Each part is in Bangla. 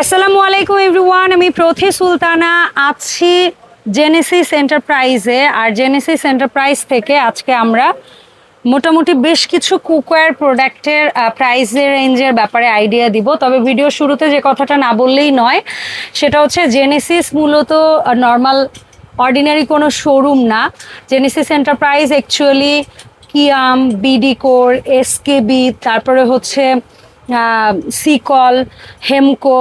আসসালামু আলাইকুম এভরিওয়ান, আমি প্রথি সুলতানা। আছি জেনেসিস এন্টারপ্রাইজে আর জেনেসিস এন্টারপ্রাইজ থেকে আজকে আমরা মোটামুটি বেশ কিছু কুকওয়্যার প্রোডাক্টের প্রাইসের রেঞ্জের ব্যাপারে আইডিয়া দিব। তবে ভিডিও শুরুতে যে কথাটা না বললেই নয়, সেটা হচ্ছে জেনেসিস মূলত নর্মাল অর্ডিনারি কোনো শোরুম না। জেনেসিস এন্টারপ্রাইজ অ্যাকচুয়ালি কিয়াম বিডিকোর এসকেবি তারপরে হচ্ছে সিকল হেমকো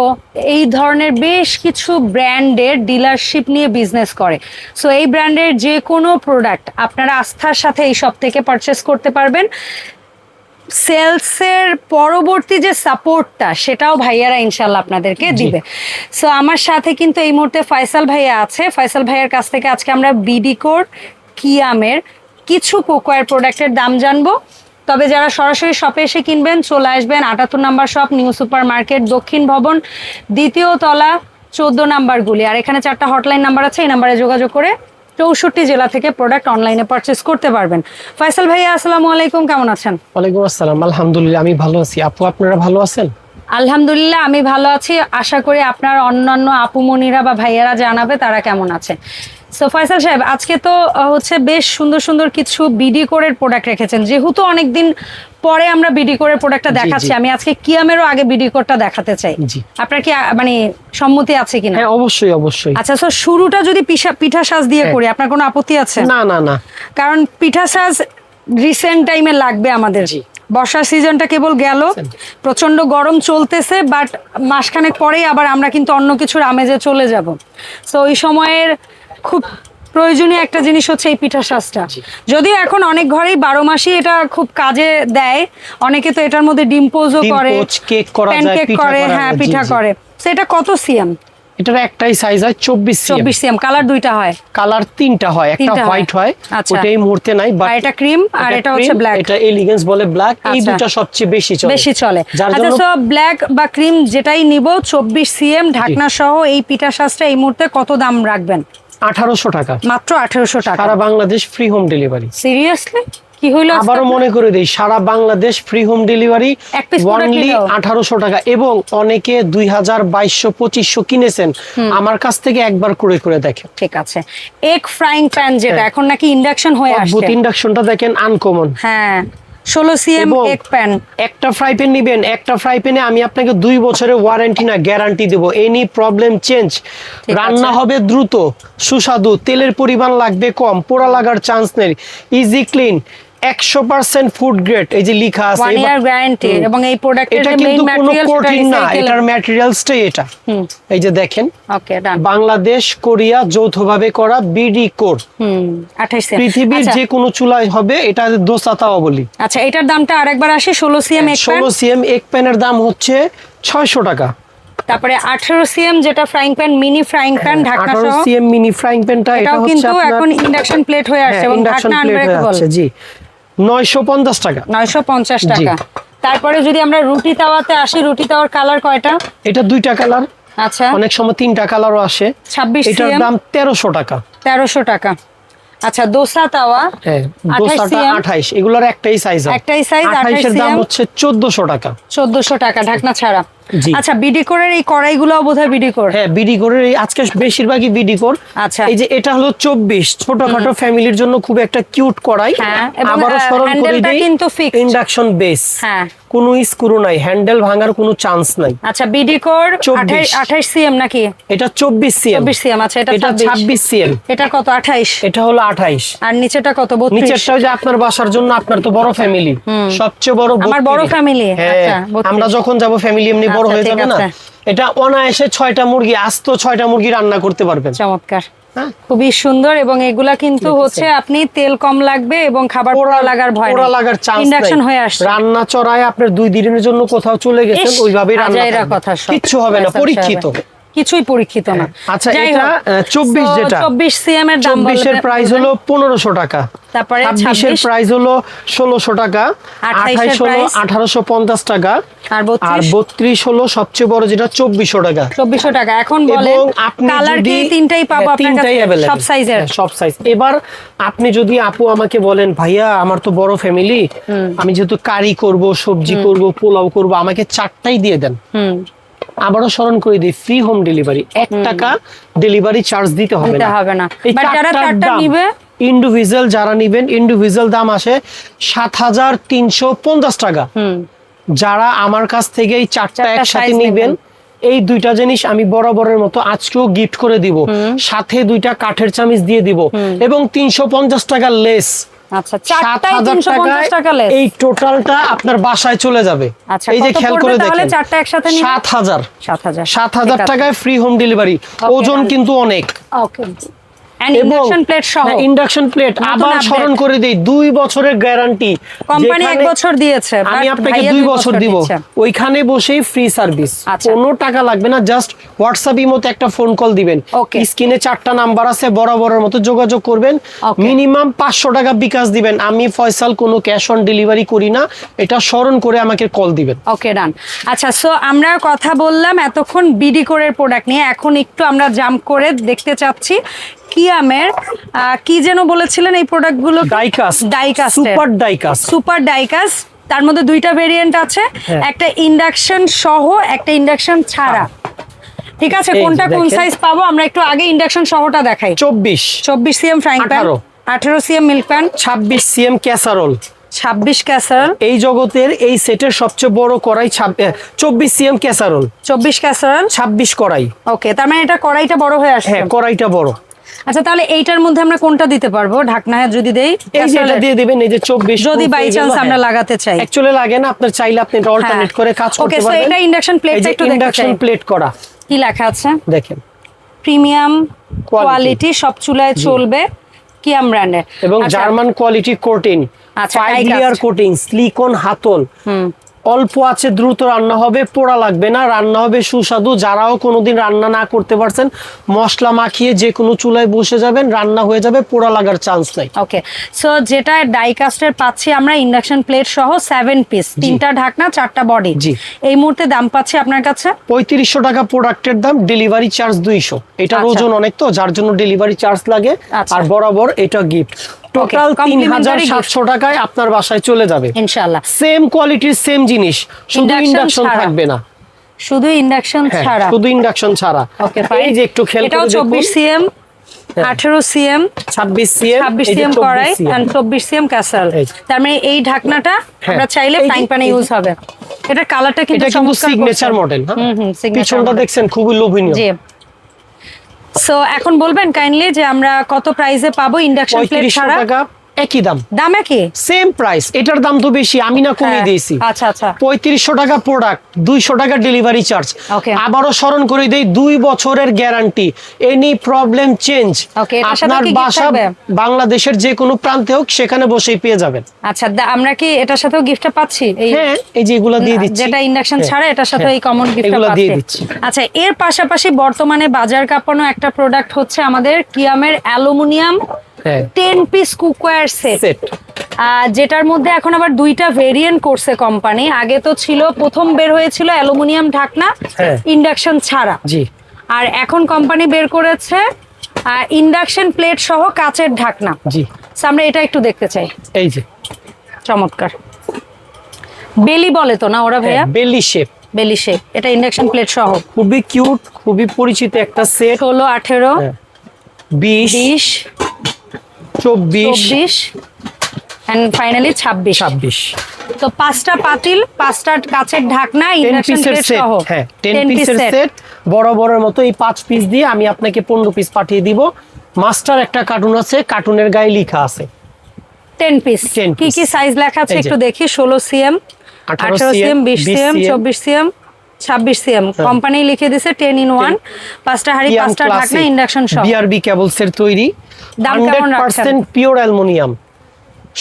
এই ধরনের বেশ কিছু ব্র্যান্ডের ডিলারশিপ নিয়ে বিজনেস করে। সো এই ব্র্যান্ডের যে কোনো প্রোডাক্ট আপনারা আস্থার সাথে এই সব থেকে পারচেস করতে পারবেন। সেলসের পরবর্তী যে সাপোর্টটা সেটাও ভাইয়ারা ইনশাল্লাহ আপনাদেরকে দিবে। সো আমার সাথে কিন্তু এই মুহূর্তে ফয়সাল ভাইয়া আছে। ফয়সাল ভাইয়ার কাছ থেকে আজকে আমরা বিডিকোর কিয়ামের কিছু কোকোয়ার প্রোডাক্টের দাম জানব। তবে যারা সরাসরি শপে এসে কিনবেন চলে আসবেন আটাত্তর number shop new super market দক্ষিণ ভবন দ্বিতীয় তলা চোদ্দ নাম্বারগুলি আর এখানে চারটা হটলাইন নাম্বার আছে এই নাম্বারে যোগাযোগ করে চৌষট্টি জেলা থেকে প্রোডাক্ট অনলাইনে পারচেস করতে পারবেন। ফয়সাল ভাইয়া আসসালামু আলাইকুম কেমন আছেন? ওয়ালাইকুম আসসালাম। আলহামদুলিল্লাহ আমি ভালো আছি। আপু আপনারা ভালো আছেন? আলহামদুলিল্লাহ আমি ভালো আছি। আশা করি আপনার অন্যান্য আপুমনিরা বা ভাইয়ারা জানাবে তারা কেমন আছে। সো ফয়সাল সাহেব আজকে তো হচ্ছে বেশ সুন্দর সুন্দর কিছু বিডি কোরের প্রোডাক্ট রেখেছেন। যেহেতু অনেকদিন পরে আমরা বিডি কোরের প্রোডাক্টটা দেখাচ্ছি আমি আজকে কিয়ামেরও আগে বিডি কোরটা দেখাতে চাই। জি। আপনার কি মানে সম্মতি আছে কিনা? হ্যাঁ অবশ্যই অবশ্যই। আচ্ছা সো শুরুটা যদি পিঠা পিঠা সাজ দিয়ে হ্যাঁ। করি আপনার কোনো আপত্তি আছে? না না না। কারণ পিঠা সাজ রিসেন্ট টাইমে লাগবে আমাদের। জি। বর্ষার সিজনটা কেবল গেল প্রচণ্ড গরম চলতেছে বাট মাসখানেক পরেই আবার আমরা কিন্তু অন্য কিছুর আমেজে চলে যাব। তো ওই সময়ের খুব প্রয়োজনীয় একটা জিনিস হচ্ছে এই পিঠা সাজটা যদিও এখন অনেক ঘরেই বারো মাসই এটা খুব কাজে দেয় অনেকে তো এটার মধ্যে ডিম্পোজও ডিম করে কেক করে হ্যাঁ পিঠা করে। সেটা কত সিএম? এটার একটাই সাইজ হয় চব্বিশ চব্বিশ সিএম। কালার দুইটা হয়? কালার তিনটা হয়। একটা হোয়াইট হয়। আচ্ছা। ওটা এই মুহূর্তে নাই বাট এটা ক্রিম আর এটা হচ্ছে ব্ল্যাক এটা এলিগেন্স বলে ব্ল্যাক এই আচ্ছা। দুটো সবচেয়ে বেশি চলে। বেশি চলে। আচ্ছা সো ব্ল্যাক বা ক্রিম যেটাই নিব চব্বিশ সিএম ঢাকনা সহ এই পিঠা সাজটা এই মুহূর্তে কত দাম রাখবেন? আঠারোশো টাকা। মাত্র আঠারোশো টাকা। সারা Bangladesh free home delivery seriously কি হইল আবারও মনে করে দেই সারা বাংলাদেশ ফ্রি হোম ডেলিভারি এক অনলি আঠারোশো টাকা। এবং অনেকে দুই হাজার বাইশশো পঁচিশশো কিনেছেন। আমার কাছ থেকে একবার করে করে দেখেন। ঠিক আছে। এগ ফ্রাইং প্যান যেটা হ্যাঁ। এখন নাকি ইন্ডাকশন হয়ে আসছে। ইন্ডাকশনটা দেখেন আনকমন হ্যাঁ। ষোলো সিএম এক প্যান একটা ফ্রাই প্যান নিবেন একটা ফ্রাই প্যানে আমি আপনাকে দুই বছরের ওয়ারেন্টি না গ্যারান্টি দেবো। এনি প্রবলেম চেঞ্জ রান্না হবে দ্রুত সুস্বাদু তেলের পরিমাণ লাগবে কম পোড়া লাগার চান্স নেই। ইজি ক্লিন একশো পার্সেন্ট ফুড গ্রেড এই যে লিখা আছে ওয়ান এবার- ইয়ার গ্যারান্টি এবং এই এটা কিন্তু কোনো কঠিন না এটার ম্যাটেরিয়ালসটাই এটা। এই যে দেখেন বাংলাদেশ কোরিয়া যৌথভাবে করা বিডি কোর পৃথিবীর যে কোনো চুলায় হবে এটা দোসা বলি আচ্ছা এটার দামটা আরেকবার আসে ষোলো সিএম প্যান ষোলো সিএম এক প্যানের দাম হচ্ছে ছয়শো টাকা। তারপরে আঠেরো সিএম যেটা frying pan mini frying pan ঢাকনা সহ। সিএম মিনি ফ্রাইং প্যানটা এটা এটাও কিন্তু এখন ইন্ডাকশন প্লেট হয়ে আসছে এবং ঢাকনা আনব্রেকেবল জি। নয়শো পঞ্চাশ টাকা। নয়শো পঞ্চাশ জি। টাকা। তারপরে যদি আমরা রুটি তাওয়াতে আসি রুটি তাওয়ার কালার কয়টা? এটা দুইটা কালার। আচ্ছা। অনেক সময় তিনটা কালারও আসে। ছাব্বিশ এটার দাম তেরোশো টাকা। তেরোশো টাকা। আচ্ছা দোসা তাওয়া হ্যাঁ দোসাটা CM আঠাইশ। এগুলোর একটাই সাইজ একটাই size, 28 আঠাইশের দাম হচ্ছে চোদ্দশো টাকা। চোদ্দশো টাকা ঢাকনা ছাড়া। আচ্ছা বিডি কোরের এই কড়াইগুলো বোধহয় বিডি কোর? হ্যাঁ বিডি কোরের এই আজকে বেশিরভাগই বিডি কোর। আচ্ছা। এই যে এটা হলো চব্বিশ ছোটখাটো ফ্যামিলির জন্য খুব একটা কিউট করাই হ্যাঁ, এবং, স্মরণ করে দিই কিন্তু fixed। ইন্ডাকশন বেস হ্যাঁ। কোনো স্ক্রু নাই হ্যান্ডেল ভাঙার কোনো চান্স নাই। আচ্ছা বিডি কোর 24 সিএম নাকি? এটা চব্বিশ সিএম চব্বিশ সিএম আচ্ছা এটা এটা ছাব্বিশ। ছাব্বিশ সিএম এটা কত আঠাইশ? এটা হলো আঠাইশ। আর নিচেটা কত বত্রিশ? নিচেরটাও যে আপনার বাসার জন্য আপনার তো বড় ফ্যামিলি সবচেয়ে বড় আমার বড় 32 হ্যাঁ আচ্ছা, আমরা যখন যাব ফ্যামিলি এমনি বড় আচ্ছা, হয়ে যাবে না? এটা অনায়াসে ছয়টা মুরগি আস্ত ছয়টা মুরগি রান্না করতে পারবেন। চমৎকার। হ্যাঁ। খুবই সুন্দর এবং এগুলা কিন্তু হচ্ছে আপনি তেল কম লাগবে এবং খাবার পোড়া লাগার ভয় পোড়া লাগার চান্স ইন্ডাকশন হয়ে আসছে। রান্না চড়ায় আপনার দুই দিনের জন্য কোথাও চলে গেছেন ওইভাবেই রান্না কথা। কিচ্ছু হবে না পরীক্ষিত। কিছুই পরীক্ষিত না। আচ্ছা, এটা, হোক, আহ, 24 so, যেটা। 24 সিএম এর দাম চব্বিশের বলতে- প্রাইস হলো পনেরোশো টাকা। তারপরে ছাব্বিশের 26 প্রাইস হলো ষোলোশো টাকা। 28 আঠাইশ হলো price? আঠারোশো পঞ্চাশ টাকা। আর আর 32 বত্রিশ হলো সবচেয়ে বড় যেটা চব্বিশশো টাকা। চব্বিশশো টাকা। এখন বলেন কালার কি? তিনটাই পাবো হ্যাঁ, আপনার তিনটাই কাছে সব সাইজের হ্যাঁ, সব সাইজ এবার আপনি যদি আপু আমাকে বলেন ভাইয়া আমার তো বড় ফ্যামিলি আমি যেহেতু কারি করব সবজি করব পোলাও করব আমাকে চারটাই দিয়ে দেন। হুম। আবারও স্মরণ করে দিই ফ্রি হোম ডেলিভারি এক টাকা ডেলিভারি চার্জ দিতে হবে না। হবে? ইন্ডিভিজুয়াল যারা নিবেন ইন্ডিভিজুয়াল দাম আসে সাত হাজার তিনশো পঞ্চাশ টাকা। যারা আমার কাছ থেকে এই চারটা একসাথে নিবেন নেবেন। এই দুইটা জিনিস আমি বরাবরের মতো আজকেও গিফট করে দিব। সাথে দুইটা কাঠের চামিচ দিয়ে দিব। এবং তিনশো পঞ্চাশ টাকা লেস আচ্ছা টাকা লেস এই টোটালটা আপনার বাসায় চলে যাবে। আচ্ছা, এই যে খেয়াল করে তাহলে? চারটা একসাথে টাকায় ফ্রি হোম ডেলিভারি ওজন কিন্তু অনেক। ওকে ইন্ডাকশন প্লেট সহ। ইন্ডাকশন প্লেট আবার স্মরণ করে দিই দুই বছরের গ্যারান্টি কোম্পানি এক বছর দিয়েছে আমি আপনাকে দুই বছর দিব। ওইখানে বসেই ফ্রি সার্ভিস আচ্ছা। কোনো টাকা লাগবে না জাস্ট হোয়াটসঅ্যাপ একটা ফোন কল দিবেন. স্ক্রিনে চারটা নাম্বার আছে বরাবরের মতো যোগাযোগ করবেন। মিনিমাম পাঁচশো টাকা বিকাশ দিবেন। আমি ফয়সাল কোনো ক্যাশ অন ডেলিভারি করি না এটা স্মরণ করে আমাকে কল দিবেন। ওকে ডান আচ্ছা সো আমরা কথা বললাম এতক্ষণ বিডি করে প্রোডাক্ট নিয়ে। এখন একটু আমরা জাম্প করে দেখতে চাচ্ছি কিয়ামের কি যেন বলেছিলেন এই প্রোডাক্টগুলো ডাইকাস ডাইকাস সুপার ডাইকাস সুপার ডাইকাস তার মধ্যে দুইটা ভেরিয়েন্ট আছে। হ্যাঁ। একটা ইন্ডাকশন সহ একটা ইন্ডাকশন ছাড়া। ঠিক আছে? কোনটা কোন সাইজ পাবো? আমরা একটু আগে ইন্ডাকশন সহটা দেখাই। চব্বিশ। চব্বিশ সিএম ফ্রাইং প্যান 18 আঠেরো। সিএম মিল্ক প্যান ছাব্বিশ সিএম ক্যাসারোল ছাব্বিশ ক্যাসারল এই জগতের এই সেটের সবচেয়ে বড় কড়াই চব্বিশ সিএম ক্যাসারোল চব্বিশ ক্যাসারল ছাব্বিশ কড়াই। ওকে তার মানে এটা কড়াইটা বড় হয়ে আসছে হ্যাঁ কড়াইটা বড়। আচ্ছা তাহলে এইটার মধ্যে আমরা কোনটা দিতে পারব? ঢাকনা যদি দেই এই যে এটা দিয়ে দিবেন এই যে চব্বিশ যদি বাই চান্স আমরা লাগাতে চাই। অ্যাকচুয়ালি লাগে না আপনার চাইলে আপনি এটা অল্টারনেট করে কাজ ওকে সো এটা ইন্ডাকশন প্লেটটা একটু দেখতে ইন্ডাকশন প্লেট করা। কি লেখা আছে? দেখেন। প্রিমিয়াম কোয়ালিটি সব চুলায় চলবে কিয়াম ব্র্যান্ডের এবং জার্মান কোয়ালিটি কোটিং আচ্ছা, ফাইভ। লেয়ার কোটিং সিলিকন হাতল। অল্প আছে দ্রুত রান্না হবে পোড়া লাগবে না রান্না হবে সুস্বাদু। যারাও কোনোদিন রান্না না করতে পারছেন মশলা মাখিয়ে যে কোনো চুলায় বসে যাবেন রান্না হয়ে যাবে পোড়া লাগার চান্স নাই। ওকে সো যেটা ডাইকাস্টের পাচ্ছি আমরা ইন্ডাকশন প্লেট সহ সেভেন পিস তিনটা ঢাকনা চারটা বডি জি। এই মুহূর্তে দাম পাচ্ছি আপনার কাছে? পঁয়ত্রিশশো টাকা প্রোডাক্টের দাম ডেলিভারি চার্জ দুইশো। এটার আচ্ছা। ওজন অনেক তো যার জন্য ডেলিভারি চার্জ লাগে। আচ্ছা। আর বরাবর এটা গিফট টোটাল তিন হাজার সাতশো টাকায় আপনার বাসায় চলে যাবে। ইনশাল্লাহ সেম কোয়ালিটির সেম জিনিস শুধু ইন্ডাকশন থাকবে না। শুধু ইন্ডাকশন হ্যাঁ, ছাড়া। শুধু ইন্ডাকশন ছাড়া। ওকে এই যে একটু এটাও চব্বিশ দেখুন। সিএম হ্যাঁ। আঠেরো সিএম ছাব্বিশ সিএম ছাব্বিশ সিএম কড়াই এন্ড চব্বিশ সিএম ক্যাসাল এই তার মানে এই ঢাকনাটা হ্যাঁ। আমরা চাইলে ফ্রাইং প্যানে ইউজ হবে। এটার কালারটা কিন্তু এটা সিগনেচার মডেল হ্যাঁ? পিছনটা দেখছেন খুবই লোভনীয়। জি। সো এখন বলবেন কাইন্ডলি যে আমরা কত প্রাইসে পাবো ইন্ডাকশন প্লেট ছাড়া? একই দাম। দাম একই? সেম প্রাইস এটার দাম তো বেশি আমি না কমিয়ে হ্যাঁ, দিয়েছি। আচ্ছা আচ্ছা। পঁয়ত্রিশশো টাকা প্রোডাক্ট দুইশো টাকা ডেলিভারি চার্জ আবারও স্মরণ করে দেই দুই বছরের গ্যারান্টি এনি প্রবলেম চেঞ্জ আপনার বাসা বাংলাদেশের যে কোনো প্রান্তে হোক সেখানে বসেই পেয়ে যাবেন। আচ্ছা দা- আমরা কি এটার সাথেও গিফটটা পাচ্ছি? হ্যাঁ এই যে এগুলা দিয়ে দিচ্ছি। যেটা ইন্ডাকশন হ্যাঁ, ছাড়া এটার সাথে হ্যাঁ, এই কমন গিফটটা দিয়ে দিচ্ছি। আচ্ছা এর পাশাপাশি বর্তমানে বাজার কাঁপানো একটা প্রোডাক্ট হচ্ছে আমাদের কিয়ামের aluminium ten piece cookware set যেটার মধ্যে এখন আবার দুইটা ভেরিয়েন্ট করছে কোম্পানি আগে তো ছিল প্রথম বের হয়েছিল অ্যালুমিনিয়াম ঢাকনা হ্যাঁ। ইন্ডাকশন ছাড়া। জি। আর এখন কোম্পানি বের করেছে ইন্ডাকশন প্লেট সহ কাচের ঢাকনা। জি। আমরা এটা একটু দেখতে চাই। এই যে। চমৎকার। বেলি বলে তো না ওরা ভাইয়া? বেলি শেপ বেলি শেপ এটা ইন্ডাকশন প্লেট সহ। খুবই কিউট খুবই পরিচিত একটা সেট ষোলো আঠেরো বিশ। বিশ। চব্বিশ। অ্যান্ড ফাইনালি ছাব্বিশ। ছাব্বিশ। তো পাঁচটা পাতিল পাঁচটা কাচের ঢাকনা ইন্ডাকশন সেট সহ। হ্যাঁ 10 পিসের সেট বড় বড়ের মতো এই পাঁচ পিস দিয়ে আমি আপনাকে পনেরো পিস পাঠিয়ে দিব। মাস্টার একটা কার্টুন আছে কার্টুনের গায়ে লেখা আছে। টেন পিস কি কি সাইজ লেখা আছে একটু দেখি ষোলো সিএম 18 আঠারো CM, সিএম বিশ 20 সিএম CM চব্বিশ সিএম ছাব্বিশ সিএম কোম্পানি লিখে দিছে টেন ইন ওয়ান পাঁচটা হাড়ি পাঁচটা ঢাকনা ইন্ডাকশন সহ। বিআরবি কেবলস এর তৈরি। দাম কেমন রাখছেন? Pure aluminium.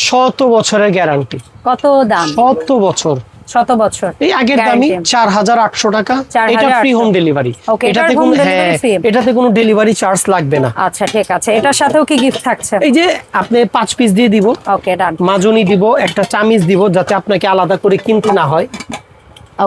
শত বছরের গ্যারান্টি। কত দাম? শত বছর। শত বছর এই আগের দামই চার হাজার আটশো টাকা। এটা ফ্রি হোম ডেলিভারি এটাতে কোনো delivery হ্যাঁ? এটাতে কোনো ডেলিভারি চার্জ লাগবে না। আচ্ছা ঠিক আছে। এটার সাথেও কি গিফট থাকছে? এই যে আপনি পাঁচ পিস দিয়ে দিব। ওকে ডান মাজনি দিব একটা চামিজ দিব যাতে আপনাকে আলাদা করে কিনতে না হয়।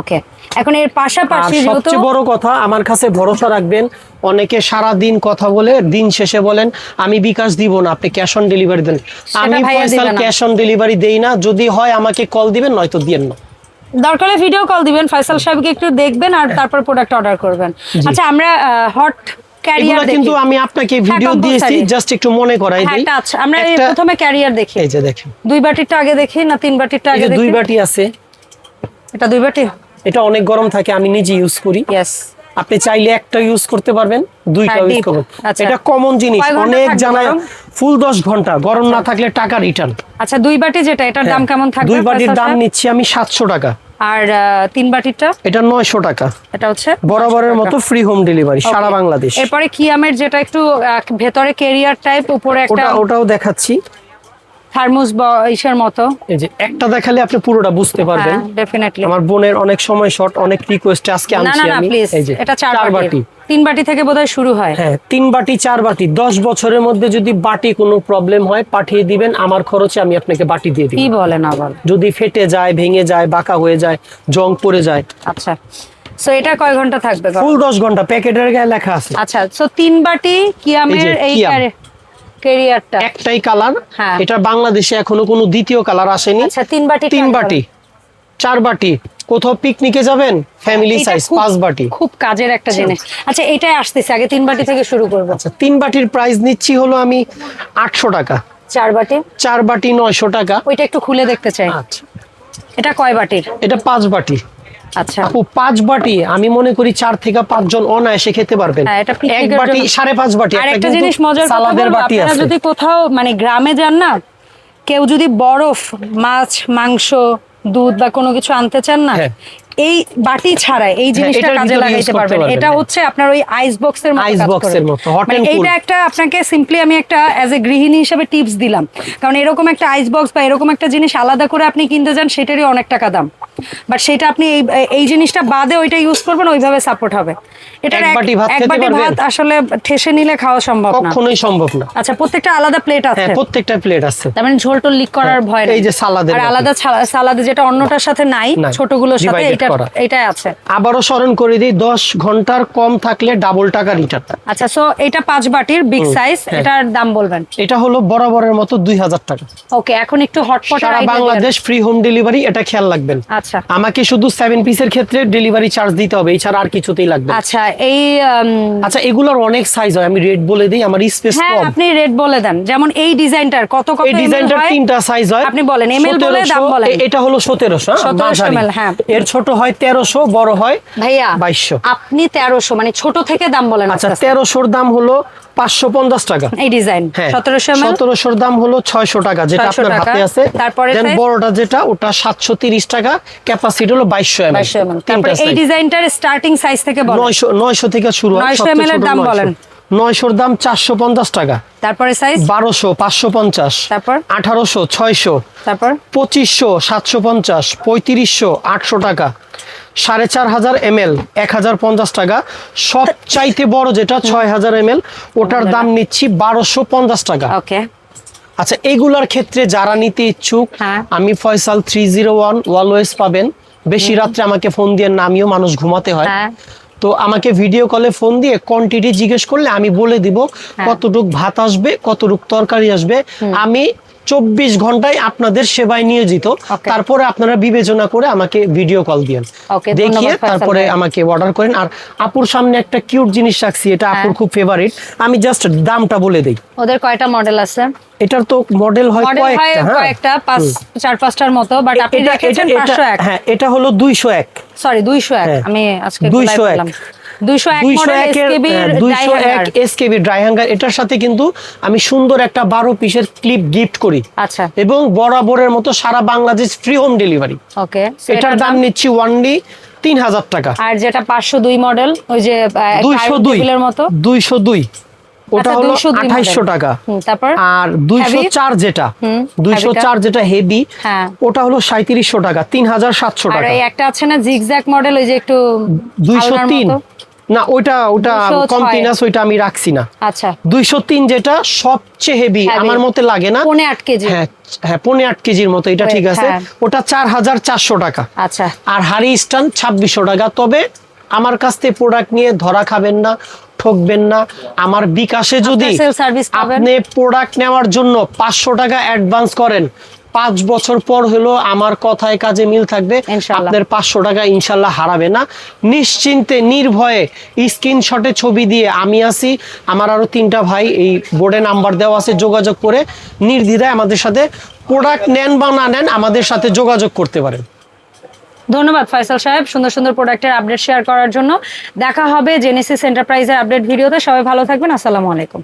ওকে এখন এর পাশাপাশি সবচেয়ে বড় কথা আমার কাছে ভরসা রাখবেন অনেকে সারা দিন কথা বলে দিন শেষে বলেন আমি বিকাশ দিব না আপনি ক্যাশ অন ডেলিভারি দেন। আমি ফয়সাল ক্যাশ অন ডেলিভারি দেই না যদি হয় আমাকে কল দিবেন নয়তো দিয়েন না। দরকার ভিডিও কল দিবেন ফয়সাল সাহেবকে একটু দেখবেন আর তারপর প্রোডাক্ট অর্ডার করবেন। আচ্ছা আমরা হট ক্যারিয়ার কিন্তু আমি আপনাকে ভিডিও দিয়েছি জাস্ট একটু মনে করাই হ্যাঁ দিই। আমরা প্রথমে ক্যারিয়ার দেখি। এই যে দেখেন। দুই বাটিরটা আগে দেখি না তিন বাটিরটা আগে দুই বাটি আছে। এটা দুই বাটি এটা অনেক গরম থাকে আমি নিজে ইউজ করি। আপনি চাইলে একটা ইউজ করতে পারবেন দুইটা হ্যাঁ, ইউজ করবেন আচ্ছা। এটা কমন জিনিস অনেক জানায় ফুল দশ ঘণ্টা গরম না থাকলে টাকা রিটার্ন আচ্ছা দুই বাটি যেটা এটার দাম কেমন থাকবে? হ্যাঁ। দুই বাটির দাম নিচ্ছি আমি সাতশো টাকা। আর তিন বাটিরটা এটা নয়শো টাকা। এটা হচ্ছে বরাবরের মতো ফ্রি হোম ডেলিভারি সারা. বাংলাদেশ। এরপরে কিয়ামের যেটা একটু ভেতরে কেরিয়ার টাইপ উপরে একটা ওটাও দেখাচ্ছি। থার্মোস ইসের মতো। এই যে একটা দেখালে আপনি পুরোটা বুঝতে পারবেন। হ্যাঁ ডেফিনেটলি আমার বোনের অনেক সময় শর্ট অনেক রিকোয়েস্টে আজকে আনছি আমি। এই যে এটা চার বাটি। তিন বাটি থেকে বোধহয় শুরু হয়। হ্যাঁ তিন বাটি চার বাটি। দশ বছরের মধ্যে যদি বাটি কোনো প্রবলেম হয় পাঠিয়ে দিবেন। আমার খরচে আমি আপনাকে বাটি দিয়ে দিব। কি বলেন আবার যদি ফেটে যায় ভেঙে যায় বাঁকা হয়ে যায় জং পড়ে যায়। আচ্ছা। সো এটা কয় ঘণ্টা থাকবে? ফুল দশ ঘণ্টা। প্যাকেটের গায়ে লেখা আছে। আচ্ছা সো তিন বাটি কিয়ামের এই কেরিয়ারটা একটাই কালার হ্যাঁ। এটা বাংলাদেশে এখনও কোনো দ্বিতীয় কালার আসেনি। আচ্ছা তিন বাটি তিন বাটি চার বাটি কোথাও পিকনিকে যাবেন? ফ্যামিলি সাইজ পাঁচ বাটি। খুব কাজের একটা জিনিস। আচ্ছা এটাই আসতেছে আগে তিন বাটি থেকে শুরু করব। আচ্ছা তিন বাটির প্রাইস নিচ্ছি হলো আমি আটশো টাকা। চার বাটি? চার বাটি নয়শো টাকা। ওইটা একটু খুলে দেখতে চাই। আচ্ছা। এটা কয় বাটির এটা পাঁচ বাটি। আচ্ছা। আপু পাঁচ বাটি আমি মনে করি চার থেকে পাঁচজন অনায়াসে খেতে পারবেন। হ্যাঁ, এক বাটি সাড়ে পাঁচ বাটি আর একটা জিনিস মজার সালাদের বাটি আছে। যদি কোথাও মানে গ্রামে যান না কেউ যদি বরফ মাছ মাংস দুধ বা কোনো কিছু আনতে চান না হ্যাঁ। এই বাটি ছাড়াই এই জিনিসটা কাজে লাগাইতে পারবেন। এটা হ্যাঁ। হচ্ছে আপনার ওই আইস বক্সের মতো কাজ এর মতো, hot মানে একটা আপনাকে সিম্পলি আমি একটা অ্যাজ এ গৃহিণী হিসেবে টিপস দিলাম। কারণ এরকম একটা আইস বক্স বা এরকম একটা জিনিস আলাদা করে আপনি কিনতে যান সেটারই অনেক টাকা দাম। বাট সেটা আপনি এই এই জিনিসটা বাদে ওইটা ইউজ করবেন ওইভাবে সাপোর্ট হবে। এটা এক বাটি ভাত এক খেতে বাটি পারবেন? ভাত আসলে ঠেসে নিলে খাওয়া সম্ভব না। কখনোই সম্ভব না। আচ্ছা প্রত্যেকটা আলাদা প্লেট আছে? হ্যাঁ প্রত্যেকটা প্লেট আছে। তার মানে ঝোল টোল লিক করার ভয় এই যে সালাদের আর আলাদা সালাদে যেটা অন্যটার সাথে নাই ছোটগুলোর সাথে এটা এটাই আছে। আবারও স্মরণ করে দিই দশ ঘণ্টার কম থাকলে ডাবল টাকা রিটার্ন আচ্ছা সো এটা পাঁচ বাটির বিগ সাইজ হ্যাঁ। এটার দাম বলবেন। এটা হলো বরাবরের মতো দুই হাজার টাকা। ওকে এখন একটু হটপট সারা বাংলাদেশ ফ্রি হোম ডেলিভারি এটা খেয়াল রাখবেন। আচ্ছা। আমাকে শুধু সেভেন পিসের ক্ষেত্রে ডেলিভারি চার্জ দিতে হবে এছাড়া আর কিছুতেই লাগবে আচ্ছা এই আচ্ছা এগুলোর অনেক সাইজ হয় আমি রেট বলে দিই আমার স্পেস হ্যাঁ কম। আপনি রেট বলে দেন। যেমন এই ডিজাইনটার কত কত এই ডিজাইনটার তিনটা সাইজ হয় আপনি বলেন, ml বলে দাম বলেন। এটা হলো সতেরোশো 1700 ml, হ্যাঁ। এর ছোট হয় তেরোশো বড় হয় ভাইয়া 2200 আপনি তেরোশো মানে ছোট থেকে দাম বলেন আচ্ছা আস্তে আস্তে। তেরোশোর দাম হলো পাঁচশো পঞ্চাশ টাকা। এই ডিজাইন। হ্যাঁ। সতেরোশো সতেরোশোর দাম হলো ছয়শো টাকা যেটা আপনার হাতে আছে। তারপরে বড়টা যেটা ওটা সাতশো তিরিশ টাকা। ক্যাপাসিটি হলো বাইশশো এম এই ডিজাইনটার স্টার্টিং সাইজ থেকে নয়শো নয়শো থেকে শুরু 900 এর দাম বলেন। নয়শোর দাম চারশো পঞ্চাশ টাকা। তারপরে সাইজ বারোশো পাঁচশো পঞ্চাশ। তারপর? আঠারোশো ছয়শো। তারপর? পঁচিশশো সাতশো পঞ্চাশ। পঁয়ত্রিশশো আটশো টাকা। সাড়ে চার হাজার এম এল এক হাজার পঞ্চাশ টাকা। সব চাইতে বড় যেটা ছয় হাজার এম এল ওটার দাম নিচ্ছি বারোশো পঞ্চাশ টাকা। ওকে। আচ্ছা এগুলার ক্ষেত্রে যারা নিতে ইচ্ছুক হ্যাঁ। আমি Faisal three zero one always পাবেন। বেশি রাত্রে আমাকে ফোন দিয়ে নামিও মানুষ ঘুমাতে হয়। হ্যাঁ। তো আমাকে ভিডিও কলে ফোন দিয়ে কোয়ান্টিটি জিজ্ঞেস করলে আমি বলে দিব হ্যাঁ। কতটুক ভাত আসবে কতটুক তরকারি আসবে। আমি চব্বিশ ঘন্টায় আপনাদের সেবায় নিয়োজিত. তারপরে আপনারা বিবেচনা করে আমাকে ভিডিও কল দিয়েন। দেখিয়ে তারপরে আমাকে অর্ডার করেন। আর আপুর সামনে একটা কিউট জিনিস রাখছি এটা আপুর হ্যাঁ। খুব ফেভারিট আমি জাস্ট দামটা বলে দিই। ওদের কয়টা মডেল আছে? এটার তো মডেল হয় কয়েকটা হ্যাঁ। কয়েকটা পাঁচ চার পাঁচটার মতো বাট আপনি হ্যাঁ এটা হলো দুইশো এক। সরি দুইশো এক। হ্যাঁ। আমি আজকে 201 এসকেবি ড্রাই হ্যাঙ্গার এটার সাথে কিন্তু আমি সুন্দর একটা বারো পিসের ক্লিপ গিফট করি। আচ্ছা। এবং বরাবরের মতো সারা Bangladesh free home delivery okay এটার দাম নিচ্ছি ওয়ানলি তিন হাজার টাকা। আর যেটা পাঁচশো দুই মডেল ওই যে দুইশো দুই মতো? দুইশো দুই। ওটা আচ্ছা, হলো 202 model। আঠাইশশো টাকা। তারপর? আর দুইশো চার যেটা। দুইশো চার যেটা হেভি হ্যাঁ। ওটা হলো সাঁত্রিশশো টাকা তিন হাজার সাতশো টাকা। একটা আছে না জিগজ্যাক মডেল ওই যে একটু দুইশো তিন? না ওইটা ওটা 206 কন্টিনাস ওইটা আমি রাখছি না। আচ্ছা। যেটা সবচেয়ে হেভি আমার মতে লাগে না। কেজি। হ্যাঁ হ্যাঁ পৌনে আট কেজির মতো এটা ঠিক আছে। হ্যাঁ। ওটা চার হাজার চারশো টাকা। আচ্ছা। আর হাড়ি স্টান ছাব্বিশশো টাকা। তবে আমার কাছ থেকে প্রোডাক্ট নিয়ে ধরা খাবেন না ঠকবেন না। আমার বিকাশে যদি আপনি প্রোডাক্ট নেওয়ার জন্য পাঁচশো টাকা অ্যাডভান্স করেন পাঁচ বছর পর হলো আমার কথায় কাজে মিল থাকবে। আপনার পাঁচশো টাকা ইনশাল্লাহ হারাবে না। নিশ্চিন্তে নির্ভয়ে স্ক্রিনশটে ছবি দিয়ে আমি আছি। আমার আরও তিনটা ভাই এই বোর্ডে নাম্বার দেওয়া আছে যোগাযোগ করে নির্দ্বিধায় আমাদের সাথে প্রোডাক্ট নেন বা না নেন আমাদের সাথে যোগাযোগ করতে পারেন। ধন্যবাদ ফয়সাল সাহেব সুন্দর সুন্দর প্রোডাক্টের আপডেট শেয়ার করার জন্য। দেখা হবে জেনেসিস এন্টারপ্রাইজের আপডেট ভিডিওতে। সবাই ভালো থাকবেন। আসসালামু আলাইকুম।